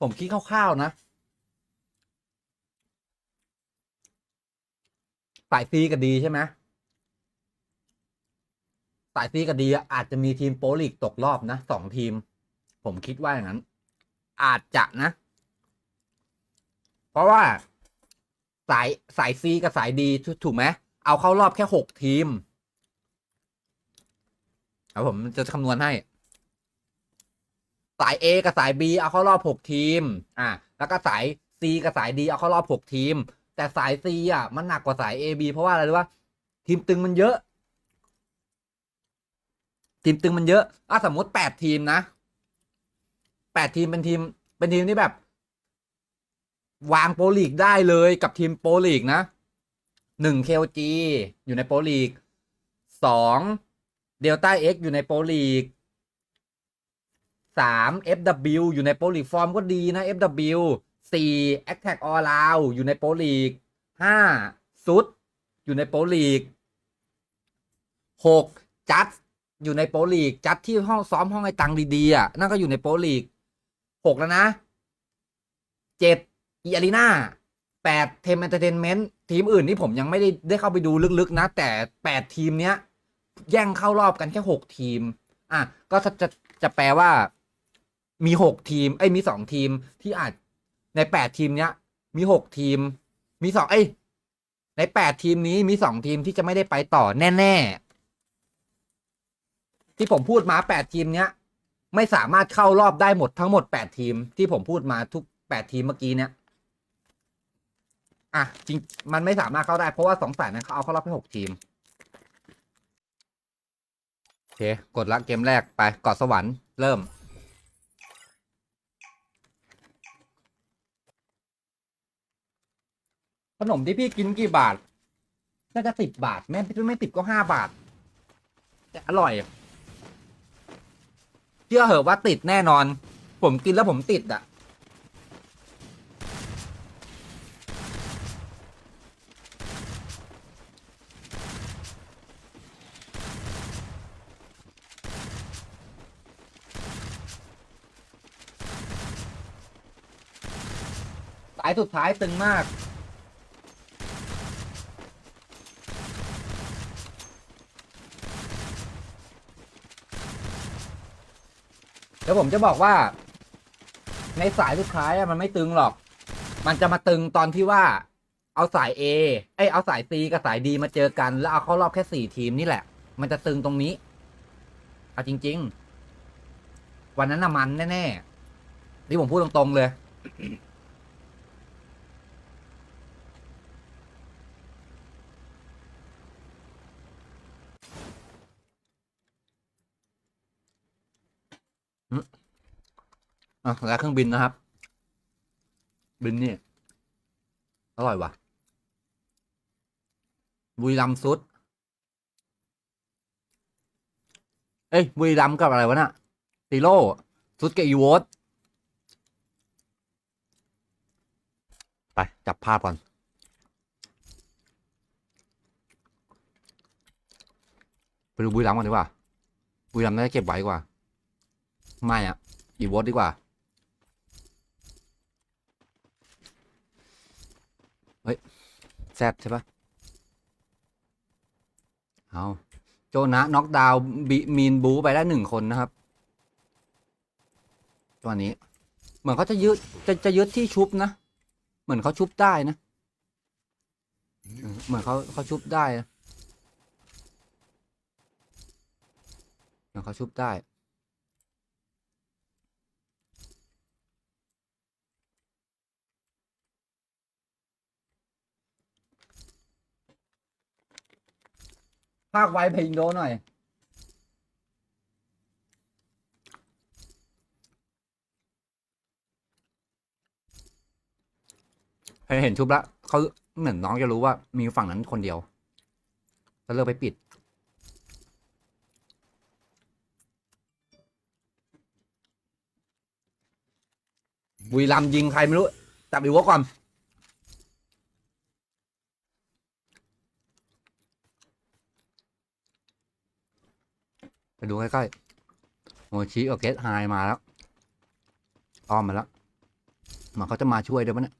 ผมคิดคร่าวๆนะสายซีกับดีใช่ไหมสายซีกับดีอาจจะมีทีมโปลีกตกรอบนะสองทีม ผมคิดว่าอย่างนั้น อาจจะนะ เพราะว่าสายสายซีกับสายดีถูกไหมเอาเข้ารอบแค่หกทีมเอาผมจะคำนวณให้ สาย A กับสาย B เอาเข้ารอบหกทีม อะแล้วก็สาย C กับสาย D เอาเข้ารอบหกทีม แต่สาย C อะมันหนักกว่าสาย A B เพราะว่าอะไรรู้ป่ะทีมตึงมันเยอะ ทีมตึงมันเยอะอะสมมติแปดทีมนะแปดทีมเป็นทีม เป็นทีมที่แบบ วางโปรลีกได้เลยกับทีมโปรลีกนะหนึ่ง KOG อยู่ในโปรลีกสองเดลต้า X อยู่ในโปรลีก สาม FW อยู่ในโปรลีกฟอร์มก็ดีนะ FW สี่ Attack All Round อยู่ในโปรลีกห้าซุดอยู่ในโปรลีกหกจัดอยู่ในโปรลีก จัดที่ห้องซ้อมห้องไอ้ตังดีๆอะนั่นก็อยู่ในโปรลีกหกแล้วนะเจ็ดอีอารีนาแปดเทมเอนเตอร์เทนเมนต์ทีมอื่นที่ผมยังไม่ได้ได้เข้าไปดูลึกๆนะ แต่แปดทีมเนี้ย แย่งเข้ารอบกันแค่หกทีม อะ ก็จะจะจะแปลว่า มีหกทีมเอ้มีสองทีมที่อาจในแปดทีมเนี้ย มีหกทีม มีสองเอ้ในแปดทีมนี้มีสองทีมที่จะไม่ได้ไปต่อแน่ ๆ ที่ผมพูดมาแปดทีมเนี้ย ไม่สามารถเข้ารอบได้หมดทั้งหมดแปดทีม ที่ผมพูดมาทุกแปดทีมเมื่อกี้เนี้ยอะจริงมันไม่สามารถเข้าได้เพราะว่าสองสายนั้นเขาเอาเข้ารอบแค่หกทีมโอเค กดละเกมแรกไปเกาะสวรรค์เริ่ม ขนมที่พี่กินกี่บาท น่าจะสิบบาท แม่ไม่ติดก็ห้าบาท แต่อร่อย เชื่อเหอะว่าติดแน่นอน ผมกินแล้วผมติดอะ สายสุดท้ายตึงมาก เดี๋ยวผมจะบอกว่า ในสายสุดท้ายอะมันไม่ตึงหรอก มันจะมาตึงตอนที่ว่า เอาสาย A เอ้ยเอาสาย C กับสาย D มาเจอกัน แล้วเอาเข้ารอบแค่สี่ทีมนี่แหละ มันจะตึงตรงนี้เอาจริง ๆ วันนั้นน่ะมันแน่ๆนี่ผมพูดตรงๆเลย อะแล้วเครื่องบินนะครับ บินนี่ อร่อยว่ะบุรีรัมซุด เอ้ยบุรีรัมกับอะไรวะน่ะซีโร่ซุดกับอีโวตไป จับภาพก่อน ไปดูบุรีรัมก่อนดีกว่าบุรีรัมน่าจะเก็บไว้กว่า ไม่อะอีโวตดีกว่า เฮ้ย แซดใช่ปะเอาโจนะน็อกดาวน์บิมีนบูไปได้หนึ่งคนนะครับตัวนี้ เหมือนเขาจะยึดจะจะยึดที่ชุบนะ เหมือนเขาชุบได้นะเออเหมือนเขาเขาชุบได้นะเหมือนเขาชุบได้ ภาคไวเพลงโดหน่อย เห็นชุบละเขาเหมือนน้องจะรู้ว่ามีฝั่งนั้นคนเดียวก็เลิกไปปิด บุรีรัมย์ยิงใครไม่รู้ จับอีวอก่อน ไปดูใกล้ๆโมชิกับเกตไฮมาแล้วอ้อมมาแล้วมันเขาจะมาช่วยด้วยปะเนี่ย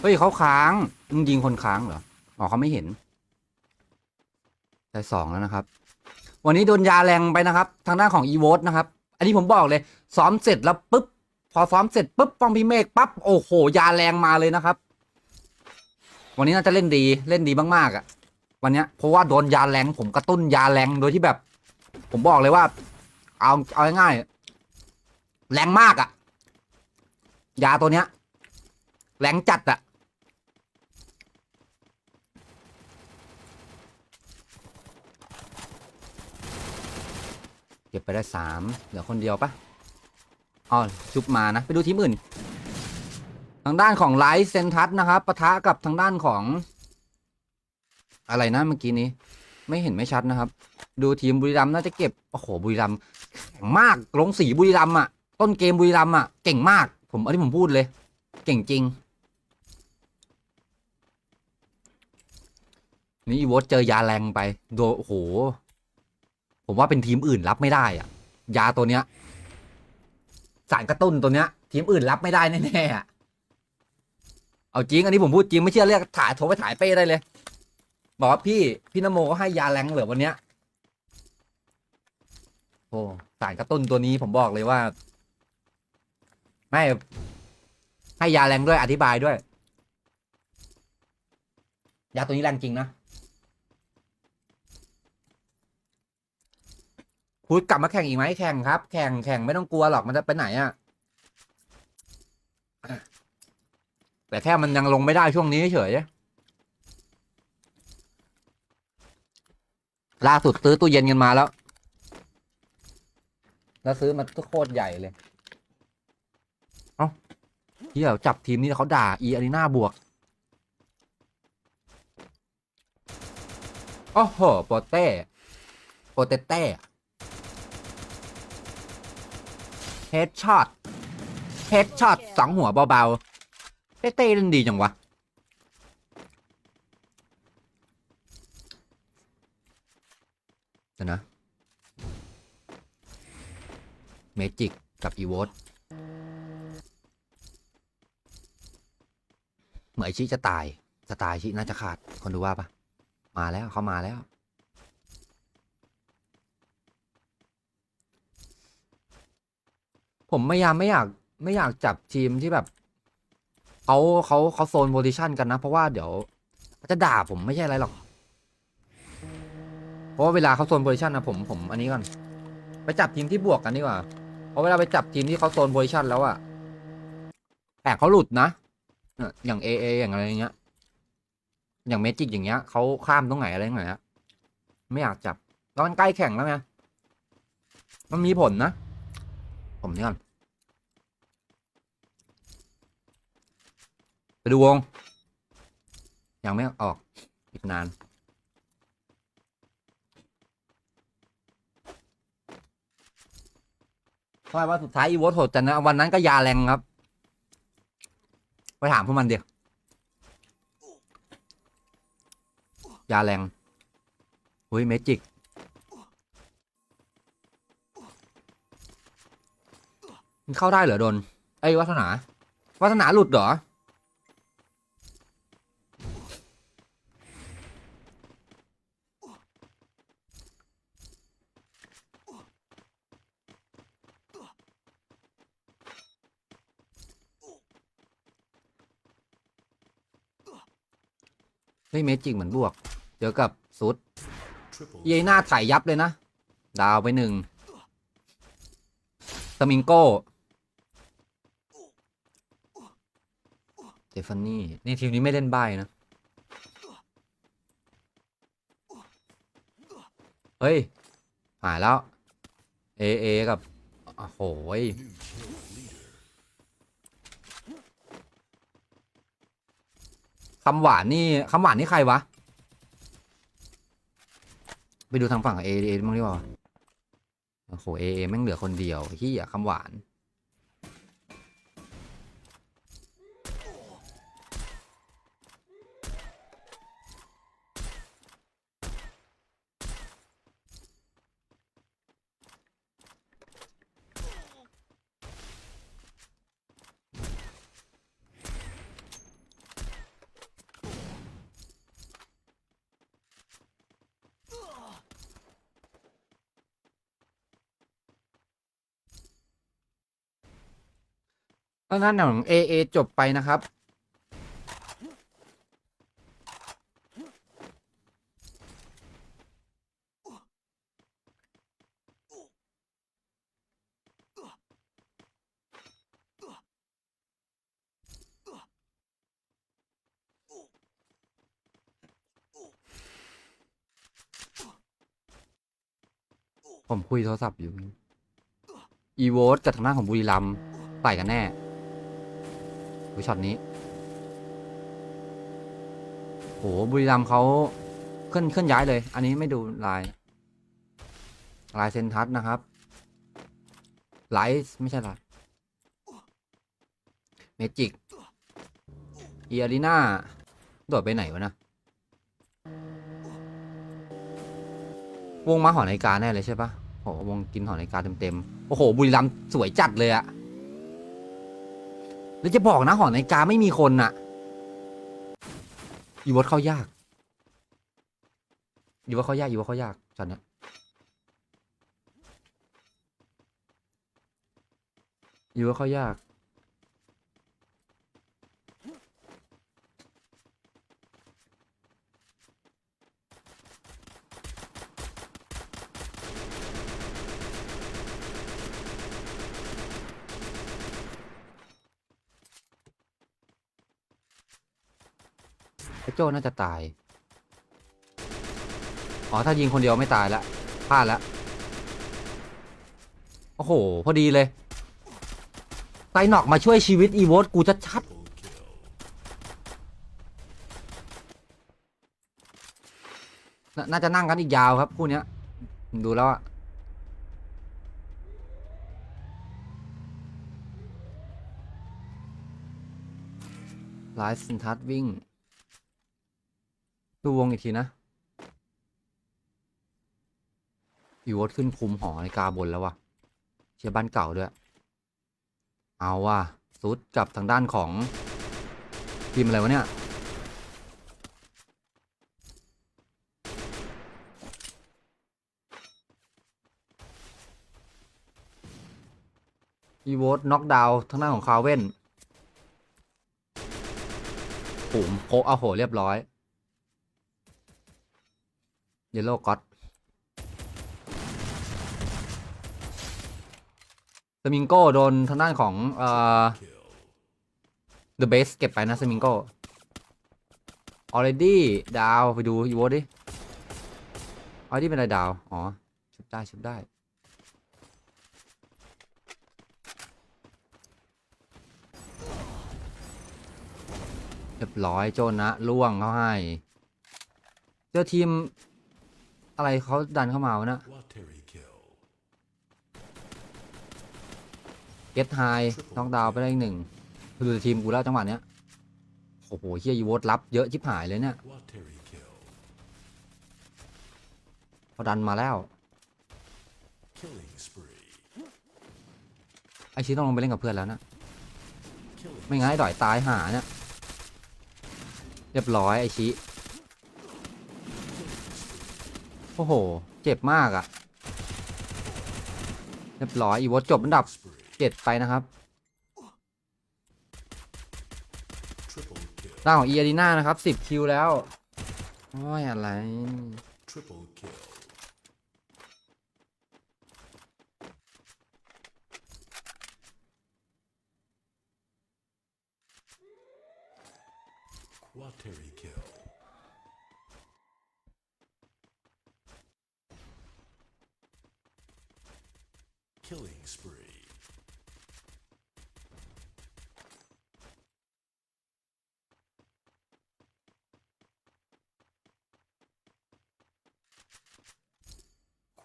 เฮ้ยเขาค้างมึงยิงคนค้างเหรออ๋อเขาไม่เห็นได้สองแล้วนะครับ วันนี้โดนยาแรงไปนะครับ ทางด้านของอีโวตนะครับ อันนี้ผมบอกเลย ซ้อมเสร็จแล้วปุ๊บพอซ้อมเสร็จปุ๊บป้องพี่เมฆปั๊บโอ้โหยาแรงมาเลยนะครับ วันนี้น่าจะเล่นดีเล่นดีมากๆอะ่ะ วันเนี้ยเพราะว่าโดนยาแรงผมกระตุ้นยาแรงโดยที่แบบ ผมบอกเลยว่า เอาเอาง่ายๆแรงมากอะ่ะยาตัวเนี้ยแรงจัดอะ่ะเก็บไปได้สามเหลือคนเดียวปะอ๋อชุบมานะ ไปดูทีมอื่น ทางด้านของไลท์เซนทัสนะครับปะทะกับทางด้านของ อะไรนะเมื่อกี้นี้ ไม่เห็นไม่ชัดนะครับ ดูทีมบุรีรัมย์น่าจะเก็บโอ้โหบุรีรัมย์แข็งมากลงสีบุรีรัมย์อะต้นเกมบุรีรัมย์อะเก่งมาก ผมอันนี้ผมพูดเลย เก่งจริง นี่อีโวตเจอยาแรงไปโดโอ้โห ผมว่าเป็นทีมอื่นรับไม่ได้อะ ยาตัวเนี้ย สารกระตุ้นตัวเนี้ย ทีมอื่นรับไม่ได้แน่ๆอะเอาจริงอันนี้ผมพูดจริงไม่เชื่อเรียกถ่ายโทรไปถ่ายเป้ได้เลย บอกว่าพี่พี่นโมก็ให้ยาแรงเหลือวันเนี้ยโอ้สารกระตุ้นตัวนี้ผมบอกเลยว่า ไม่ให้ยาแรงด้วยอธิบายด้วย ยาตัวนี้แรงจริงนะพูดกลับมาแข่งอีกไหมแข่งครับ แข่งแข่งไม่ต้องกลัวหรอกมันจะไปไหนอะแต่แค่มันยังลงไม่ได้ช่วงนี้เฉย ล่าสุดซื้อตู้เย็นกันมาแล้ว แล้วซื้อมาก็โคตรใหญ่เลย เอ้าเฮียจับทีมนี้เขาด่าอีอารีนาบวกโอ้โหโปเต้โปเตเต้เฮดช็อตเฮดช็อตสองหัวเบาๆเต้เต้เล่นดีจังวะ เดี๋ยวนะ เมจิกกับอีโวตเหมือนไอชิจะตายจะตายชิน่าจะขาด คนดูว่าปะมาแล้วเขามาแล้ว ผมไม่ยามไม่อยากไม่อยากจับทีมที่แบบเขาเขาเขาโซนโพซิชันกันนะ เพราะว่าเดี๋ยวจะด่าผมไม่ใช่อะไรหรอก เพราะว่าเวลาเขาโซนโพซิชันนะผมผมอันนี้ก่อน ไปจับทีมที่บวกกันดีกว่า ราะเวลาไปจับทีมที่เขาโซนโพซิชันแล้วอะแอบเขาหลุดนะ อย่างเอเออย่างอะไรเงี้ย อย่างเมจิกอย่างเงี้ยเขาข้ามตรงไหนอะไรตรงไหนอะไม่อยากจับแล้วมันใกล้แข่งแล้วไงมันมีผลนะ ผมนี่ก่อนไปดูวง ยังไม่ออกอีกนาน ทำไมว่าสุดท้ายอีโวตโหดจังนะ วันนั้นก็ยาแรงครับ ไปถามพวกมันเดียวยาแรงเฮ้ยเมจิกมันเข้าได้เหรอโดนไอ้วัฒนา วัฒนาหลุดเหรอ ฮ้ยเมจิกเหมือนบวก เจอกับซุดเยหน้าถ่ายยับเลยนะ ดาวไปหนึ่งสมิงโก้เจฟานี่นี่ทีมนี้ไม่เล่นใบนะ เฮ้ย หายแล้ว เอเอกับ โอ้โหย คำหวานนี่คำหวานนี่ใครวะ ไปดูทางฝั่งเอเอบ้งดีกว่าโอ้โหเอเอแม่งเหลือคนเดียวที่อยคำหวาน ก็นั่นของ A A จบไปนะครับ ผมคุยโทรศัพท์อยู่ อีโวตกับทางด้านของบุรีรัมย์ใส่กันแน่ ช็อตนี้โหบุรีรัมเขาเคลื่อนเคลื่อนย้ายเลย อันนี้ไม่ดูลายลายเซนทัสนะครับไลท์ไม่ใช่ลายเมจิกเอียรีนาโดดไปไหนวะนะ วงมาหอนาฬิกาแน่เลยใช่ปะโหวงกินหอนาฬิกาเต็มๆ โอ้โห บุรีรัมสวยจัดเลยอะ แล้วจะบอกนะหอนาฬิกาไม่มีคนน่ะอีวอตเข้ายากอีวอตเข้ายากอีวอตเข้ายากตอนเนี้ยอีวอตเข้ายาก โจ้น่าจะตาย อ๋อ ถ้ายิงคนเดียวไม่ตายละพลาดละโอ้โห พอดีเลยไตหนอกมาช่วยชีวิตอีโวตกูจะชัดนน่าจะนั่งกันอีกยาวครับคู่นี้ดูแล้วอะไลฟ์สินทัศวิ่ง ดูวงอีกทีนะอีวอตขึ้นคุมหอในกาบนแล้ววะเชียบ้านเก่าด้วย เอาว่ะซุดกับทางด้านของทีมอะไรวะเนี่ยอีโวตน็อกดาวน์ทางด้านของคาเว่นปุ่มโคเอาโหเรียบร้อย เยลโล่ก็อตสมิงโก้โดนทางด้านของเอ่อ The Base เก็บไปนะสมิงโก้ already ดาวไปดูอีโวดิ already เป็นอะไรดาว อ๋อ ชุบได้ ชุบได้เรียบร้อยโจนะล่วงเขาให้ เจอทีม อะไรเขาดันเข้ามาวะนะเก็ตไฮน็อกดาวไปได้อีกหนึ่งดูทีมกูแล้วจังหวะเนี้ยโอ้โหเฮียอีโวตรับเยอะชิบหายเลยเนี่ย Watery kill. พอดันมาแล้วไอชีต้องลงไปเล่นกับเพื่อนแล้วนะไม่งั้นไอ้ดอยตายหาเนี่ยเรียบร้อยไอชี โอ้โห เจ็บมากอะ่ะ เรียบร้อย อีวตจบอันดับเจ็ดไปนะครับ Triple kill. หน้าของเอียรีนานะครับสิบคิวแล้ว โอ้ย อะไร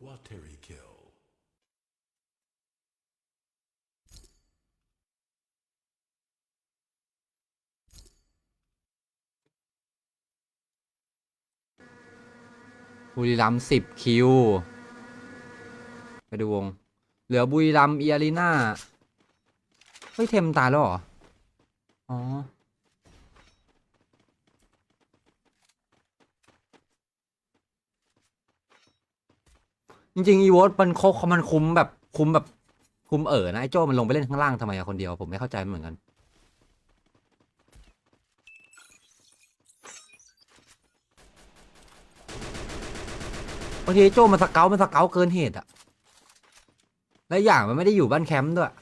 Quateri kill. บุรีรัมสิบคิว ไปดูวง เหลือบุรีรัมเอียรีนาเฮ้ย เทมตายแล้วเหรอ อ๋อ จริงๆอีโวตมันโคมันคุ้มแบบคุ้มแบบคุมเอ๋อนะไอ้โจ้มันลงไปเล่นข้างล่างทำไมอะคนเดียวผมไม่เข้าใจเหมือนกัน บางทีไอ้โจ้มันสเกลมันสเกลเกินเหตุอะและอย่างมันไม่ได้อยู่บ้านแคมป์ด้วย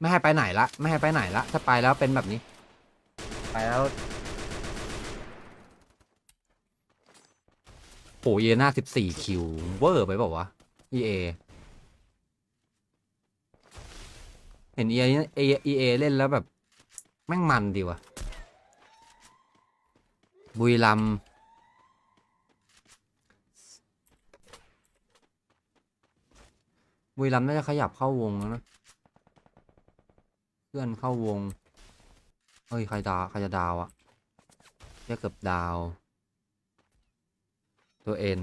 ไม่ให้ไปไหนละ ไม่ให้ไปไหนละ ถ้าไปแล้วเป็นแบบนี้ ไปแล้ว โหเยน่าสิบสี่คิว เวอร์ไปบอกว่าวะ EA เห็น EA เอ EA เล่นแล้วแบบ แม่งมันดีว่ะบุรีรัมย์บุรีรัมย์น่าจะขยับเข้าวงแล้วนะ เพื่อนเข้าวง เฮ้ย ใครดาว ใครจะดาวอะแค่เกือบดาว ตัวเอ็น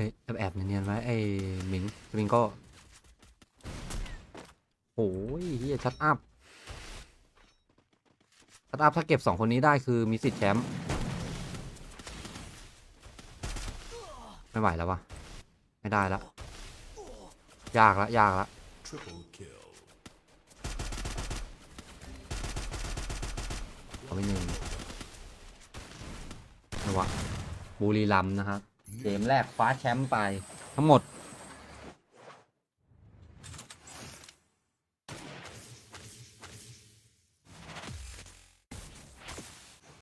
เฮ้ยแอบแอบๆเนียนๆไว้ไอ้หมิงสมิงก็โอ้ยเฮียชัดอัพ ชัดอัพถ้าเก็บสองคนนี้ได้คือมีสิทธิ์แชมป์ไม่ไหวแล้ววะไม่ได้แล้วยากละยากละเอาไปหนึ่งนะวะบุรีรัมนะครับเกมแรกคว้าแชมป์ไปทั้งหมด